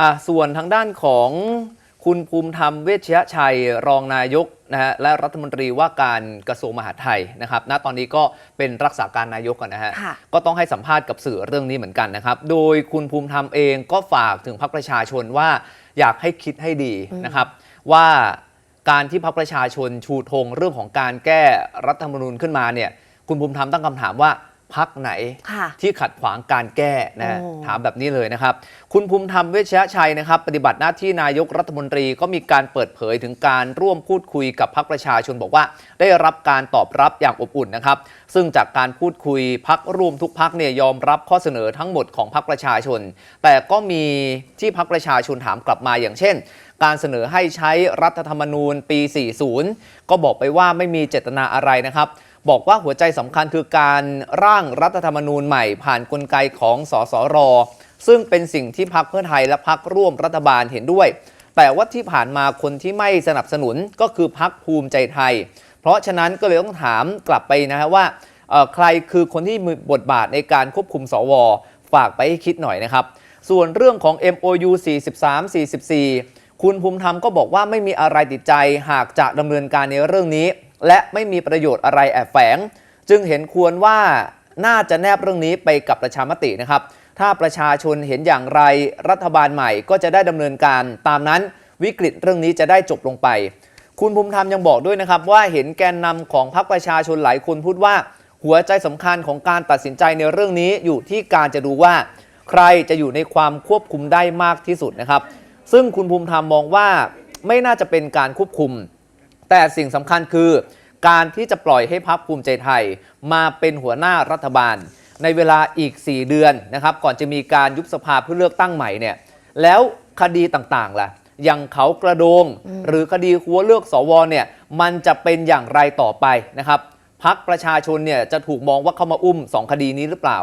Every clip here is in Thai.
อะส่วนทางด้านของคุณภูมิธรรมเวชยชัยรองนายกนะฮะและรัฐมนตรีว่าการกระทรวงมหาดไทยนะครับณตอนนี้ก็เป็นรักษาการนายกก่อนนะฮะค่ะก็ต้องให้สัมภาษณ์กับสื่อเรื่องนี้เหมือนกันนะครับ โดยคุณภูมิธรรมเองก็ฝากถึงพรรคประชาชนว่าอยากให้คิดให้ดีนะครับ ว่าการที่พรรคประชาชนชูธงเรื่องของการแก้รัฐธรรมนูญขึ้นมาเนี่ยคุณภูมิธรรมตั้งคำถามว่า พักไหนค่ะที่ขัดขวางการแก้นะฮะโอ้ถามแบบนี้เลยนะครับ คุณภูมิธรรมเวชยชัยนะครับ ปฏิบัติหน้าที่นายกรัฐมนตรีก็มีการเปิดเผยถึงการร่วมพูดคุยกับพรรคประชาชนบอกว่า ได้รับการตอบรับอย่างอบอุ่นนะครับ ซึ่งจากการพูดคุยพักร่วมทุกพักเนี่ยยอมรับข้อเสนอทั้งหมดของพรรคประชาชน แต่ก็มีที่พรรคประชาชนถามกลับมาอย่างเช่นการเสนอให้ใช้รัฐธรรมนูญปี 40 ก็บอกไปว่าไม่มีเจตนาอะไรนะครับ บอกว่าหัวใจสำคัญคือการร่างรัฐธรรมนูญใหม่ผ่านนกลไกของสสร ซึ่งเป็นสิ่งที่พักเพื่อไทยและพักร่วมรัฐบาลเห็นด้วย แต่ว่าที่ผ่านมาคนที่ไม่สนับสนุนก็คือพักภูมิใจไทย เพราะฉะนั้นก็เลยต้องถามกลับไปนะฮะว่าใครคือคนที่มีบทบาทในการควบคุมสว ฝากไปให้คิดหน่อยนะครับ ส่วนเรื่องของ MOU 43 44 คุณภูมิธรรมก็บอกว่าไม่มีอะไรติดใจหากจะดำเนินการในเรื่องนี้ และไม่มีประโยชน์อะไรแอบแฝง จึงเห็นควรว่าน่าจะแนบเรื่องนี้ไปกับประชามตินะครับ ถ้าประชาชนเห็นอย่างไรรัฐบาลใหม่ก็จะได้ดำเนินการตามนั้นวิกฤตเรื่องนี้จะได้จบลงไป คุณภูมิธรรมยังบอกด้วยนะครับว่าเห็นแกนนำของพรรคประชาชนหลายคนพูดว่า หัวใจสำคัญของการตัดสินใจในเรื่องนี้อยู่ที่การจะดูว่า ใครจะอยู่ในความควบคุมได้มากที่สุดนะครับ ซึ่งคุณภูมิธรรมมองว่าไม่น่าจะเป็นการควบคุม แต่สิ่งสำคัญคือการที่จะปล่อยให้พักภูมิใจไทย มาเป็นหัวหน้ารัฐบาล ในเวลาอีก 4 เดือนนะครับ ก่อนจะมีการยุบสภาเพื่อเลือกตั้งใหม่เนี่ยแล้วคดีต่างๆล่ะอย่างเขากระโดง หรือคดีหัวเลือกสวเนี่ยมันจะเป็นอย่างไรต่อไปนะครับพักประชาชนเนี่ยจะถูกมองว่าเข้ามาอุ้ม 2 คดีนี้หรือเปล่า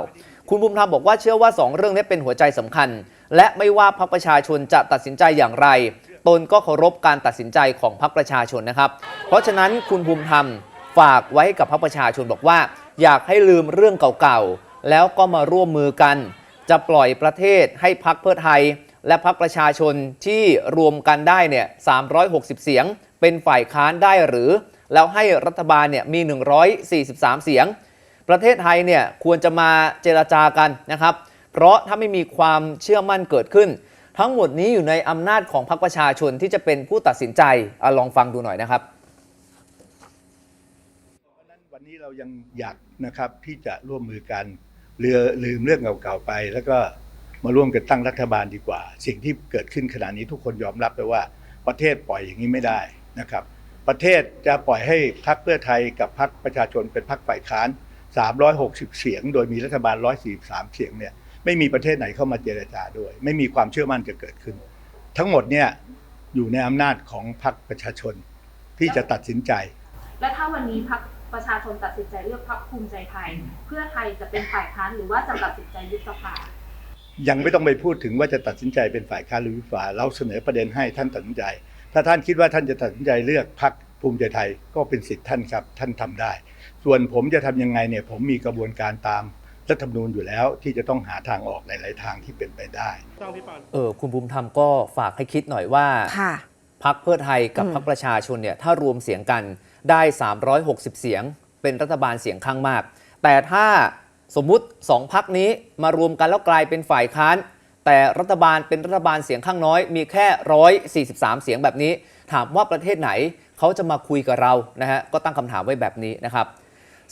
คุณภูมิธรรมบอกว่าเชื่อว่า 2 เรื่องนี้เป็นหัวใจสำคัญ และไม่ว่าพรรคประชาชนจะตัดสินใจอย่างไร ตนก็เคารพการตัดสินใจของพรรคประชาชนนะครับ เพราะฉะนั้นคุณภูมิธรรมฝากไว้กับพรรคประชาชนบอกว่า อยากให้ลืมเรื่องเก่าๆ แล้วก็มาร่วมมือกัน จะปล่อยประเทศให้พรรคเพื่อไทย และพรรคประชาชนที่รวมกันได้เนี่ย360 เสียง เป็นฝ่ายค้านได้หรือ แล้วให้รัฐบาลเนี่ยมี 143 เสียง ประเทศไทยเนี่ยควรจะมาเจรจากันนะครับ เพราะถ้าไม่มีความเชื่อมั่นเกิดขึ้น ทั้งหมดนี้อยู่ในอำนาจของพรรคประชาชนที่จะเป็นผู้ตัดสินใจอลองฟังดูหน่อยนะครับเพราะนั้นวันนี้เรายังอยากนะครับที่จะร่วมมือกันเรือลืมเรื่องเก่าๆไป แล้วก็มาร่วมกันตั้งรัฐบาลดีกว่า สิ่งที่เกิดขึ้นขณะนี้ทุกคนยอมรับไปว่าประเทศปล่อยอย่างนี้ไม่ได้นะครับ ประเทศจะปล่อยให้พรรคเพื่อไทยกับพรรคประชาชนเป็นพรรคฝ่ายค้าน 360 เสียง โดยมีรัฐบาล 143 เสียงเนี่ย ไม่มีประเทศไหนเข้ามาเจรจาด้วย ไม่มีความเชื่อมั่นจะเกิดขึ้น ทั้งหมดเนี่ยอยู่ในอำนาจของพรรคประชาชนที่จะตัดสินใจ และถ้าวันนี้พักประชาชนตัดสินใจเลือกพักภูมิใจไทย เพื่อไทยจะเป็นฝ่ายค้านหรือว่าจะตัดสินใจยุบสภายังไม่ต้องไปพูดถึงว่าจะตัดสินใจเป็นฝ่ายค้านหรือฝ่ายเราเสนอประเด็นให้ท่านตัดสินใจ ถ้าท่านคิดว่าท่านจะตัดสินใจเลือกพรรคภูมิใจไทยก็เป็นสิทธิ์ท่านครับ ท่านทำได้ ส่วนผมจะทำยังไงเนี่ยผมมีกระบวนการตาม รัฐธรรมนูญอยู่แล้วที่จะต้องหาทางออกในหลายทางที่เป็นไปได้ เออคุณภูมิธรรมก็ฝากให้คิดหน่อยว่าค่ะ พักเพื่อไทยกับอืมพักประชาชนเนี่ยถ้ารวมเสียงกันได้ 360 เสียง เป็นรัฐบาลเสียงข้างมาก แต่ถ้าสมมุติสองพักนี้มารวมกันแล้วกลายเป็นฝ่ายค้าน แต่รัฐบาลเป็นรัฐบาลเสียงข้างน้อย มีแค่ 143 เสียงแบบนี้ ถามว่าประเทศไหนเขาจะมาคุยกับเรานะฮะก็ตั้งคำถามไว้แบบนี้นะครับ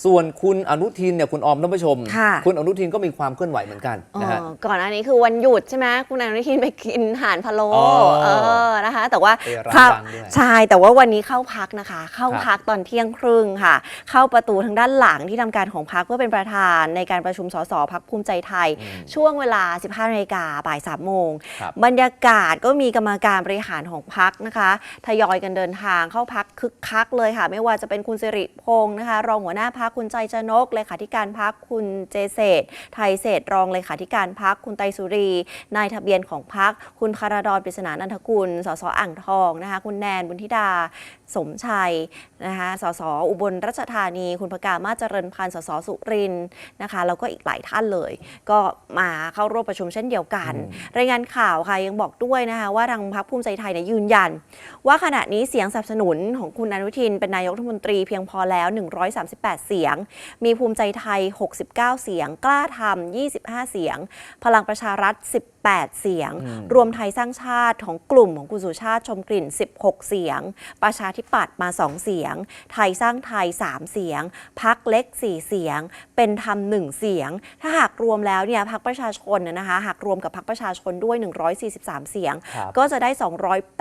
ส่วนคุณอนุทินเนี่ยคุณออมท่านผู้ชม ค่ะ คุณอนุทินก็มีความเคลื่อนไหวเหมือนกันนะฮะ เออก่อนอันนี้คือวันหยุดใช่ไหมคุณอนุทินไปกินอาหารพะโล้อ๋อเออนะคะ แต่ว่าไปร้านเข้าดังด้วยใช่แต่ว่าวันนี้เข้าพักนะคะ เข้าครับพักตอนเที่ยงครึ่งค่ะ เข้าประตูทางด้านหลังที่ทำการของพักเพื่อเป็นประธานในการประชุมสสพักภูมิใจไทย อืมช่วงเวลา 15นาฬิกาบ่าย3โมง ครับ บรรยากาศก็มีกรรมการบริหารของพักนะคะ ทยอยกันเดินทางเข้าพักคึกคักเลยค่ะ ไม่ว่าจะเป็นคุณสิริพงศ์นะคะ รองหัวหน้าพักพักคุณใจจนกเลขาธิการพักคุณเจเศษไทยเศษรองเลขาธิการพักคุณไตรสุรี นายทะเบียนของพักคุณคาราดอนปริศนานันทกุลสสอ่างทองนะคะคุณแนนบุญธิดาสมชัยนะคะสสอุบลราชธานี คุณพกามาศเจริญพันธ์สสสุรินทร์นะคะแล้วก็อีกหลายท่านเลย ก็มาเข้าร่วมประชุมเช่นเดียวกัน รายงานข่าวค่ะยังบอกด้วยนะคะว่าทางพรรคภูมิใจไทยเนี่ยยืนยัน ว่าขณะนี้เสียงสนับสนุนของคุณอนุทินเป็นนายกรัฐมนตรีเพียงพอแล้ว 138เสียงมีภูมิใจไทย 69 เสียง กล้าทำ25 เสียง พลังประชารัฐ 18 เสียงอืมรวมไทยสร้างชาติของกลุ่มของคุณสุชาติชมกลิ่น 16 เสียง ประชาธิปัตย์มา 2 เสียง ไทยสร้างไทย 3 เสียง พักเล็ก 4 เสียง เป็นธรรม 1 เสียง ถ้าหากรวมแล้วเนี่ยพักประชาชนนะนะคะหากรวมกับพักประชาชนด้วย 143 เสียงครับก็จะได้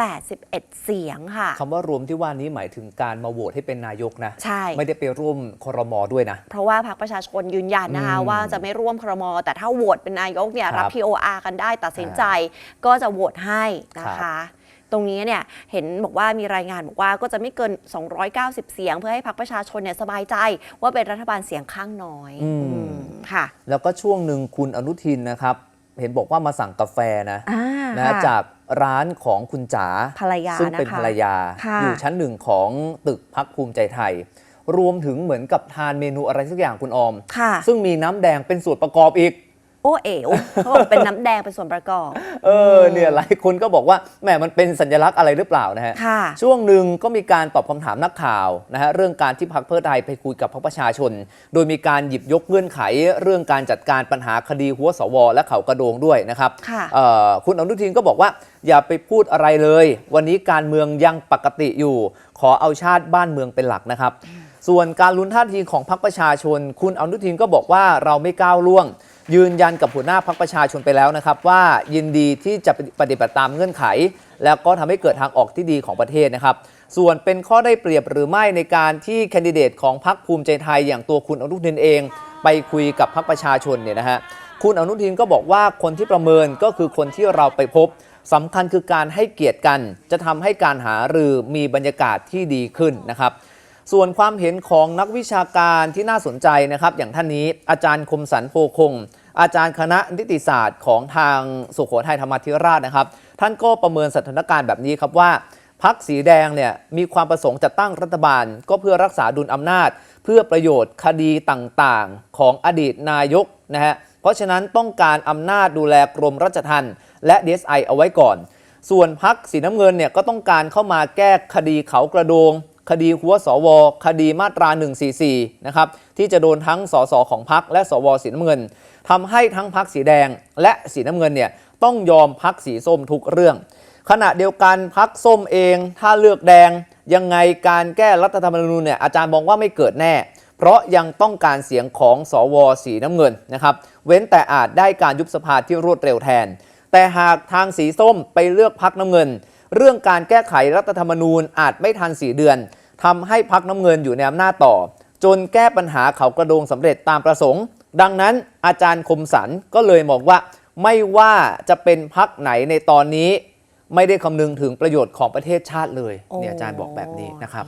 281 เสียงค่ะคำว่ารวมที่ว่านี้หมายถึงการมาโหวตให้เป็นนายกนะใช่ไม่ได้ไปร่วมครมด้วยนะ เพราะว่าพรรคประชาชนยืนยันนะคะอืมว่าจะไม่ร่วมครม แต่ถ้าโหวตเป็นนายกเนี่ยครับรับ TOR กันได้ตัดสินใจก็จะโหวตให้นะครัคะบ ตรงนี้เนี่ยเห็นบอกว่ามีรายงานบอกว่าก็จะไม่เกิน 290 เสียง เพื่อให้พรรคประชาชนเนี่ยสบายใจว่าเป็นรัฐบาลเสียงข้างน้อยอืม อืมค่ะ แล้วก็ช่วงหนึ่งคุณอนุทินนะครับ เห็นบอกว่ามาสั่งกาแฟนะอ่านะค่ะจากร้านของคุณจ๋าภรรยาซึ่งเป็นนะคะ ภรรยา ค่ะ อยู่ชั้นหนึ่งของตึกพักภูมิใจไทย รวมถึงเหมือนกับทานเมนูอะไรสักอย่างคุณออม ค่ะ ซึ่งมีน้ำแดงเป็นส่วนประกอบอีก โอ้เอ๋วเขาบอกเป็นน้ำแดงเป็นส่วนประกอบ เออเนี่ยหลายคนก็บอกว่าแหมมันเป็นสัญลักษณ์อะไรหรือเปล่านะฮะ ค่ะ ช่วงหนึ่งก็มีการตอบคำถามนักข่าวนะฮะเรื่องการที่พักเพื่อไทยไปคุยกับพรรคประชาชน โดยมีการหยิบยกเงื่อนไข เรื่องการจัดการปัญหาคดีหัวสว และเขากระโดงด้วยนะครับค่ะ เอ่อคุณอนุทินก็บอกว่าอย่าไปพูดอะไรเลย วันนี้การเมืองยังปกติอยู่ ขอเอาชาติบ้านเมืองเป็นหลักนะครับ ส่วนการลุ้นท่าทีของพรรคประชาชน คุณอนุทินก็บอกว่าเราไม่ก้าวล่วง ยืนยันกับหัวหน้าพรรคประชาชนไปแล้วนะครับ ว่ายินดีที่จะปฏิบัติตามเงื่อนไข แล้วก็ทำให้เกิดทางออกที่ดีของประเทศนะครับ ส่วนเป็นข้อได้เปรียบหรือไม่ในการที่แคนดิเดตของพรรคภูมิใจไทยอย่างตัวคุณอนุทินเอง ไปคุยกับพรรคประชาชนเนี่ยนะฮะคุณอนุทินก็บอกว่าคนที่ประเมินก็คือคนที่เราไปพบสำคัญคือการให้เกียรติกัน จะทำให้การหารือมีบรรยากาศที่ดีขึ้นนะครับ ส่วนความเห็นของนักวิชาการที่น่าสนใจนะครับ อย่างท่านนี้อาจารย์คมสันโพคง อาจารย์คณะนิติศาสตร์ของทางสุโขทัยธรรมธิราชนะครับ ท่านก็ประเมินสถานการณ์แบบนี้ครับว่าพักสีแดงเนี่ยมีความประสงค์จะตั้งรัฐบาล ก็เพื่อรักษาดุลอำนาจ เพื่อประโยชน์คดีต่างๆ ของอดีตนายกนะฮะเพราะฉะนั้นต้องการอำนาจดูแลกรมราชทัณฑ์และ DSI เอาไว้ก่อน ส่วนพักสีน้ำเงินเนี่ยก็ต้องการเข้ามาแก้คดีเขากระโดง คดีหัวสว คดีมาตรา 144 นะครับ ที่จะโดนทั้งสสของพักและสวสีน้ำเงินทำให้ทั้งพักสีแดงและสีน้ำเงินเนี่ยต้องยอมพักสีส้มทุกเรื่อง ขณะเดียวกันพักส้มเองถ้าเลือกแดงยังไงการแก้รัฐธรรมนูญเนี่ยอาจารย์มองว่าไม่เกิดแน่ เพราะยังต้องการเสียงของสวสีน้ำเงินนะครับเว้นแต่อาจได้การยุบสภาที่รวดเร็วแทน แต่หากทางสีส้มไปเลือกพักน้ำเงิน เรื่องการแก้ไขรัฐธรรมนูญอาจไม่ทันสีเดือนทำให้พักน้ำเงินอยู่ในอำนาจต่อ จนแก้ปัญหาเขากระโดงสำเร็จตามประสงค์ ดังนั้นอาจารย์คมสันก็เลยมองว่า ไม่ว่าจะเป็นพักไหนในตอนนี้ ไม่ได้คำนึงถึงประโยชน์ของประเทศชาติเลยเนี่ยอาจารย์บอกแบบนี้นะครับ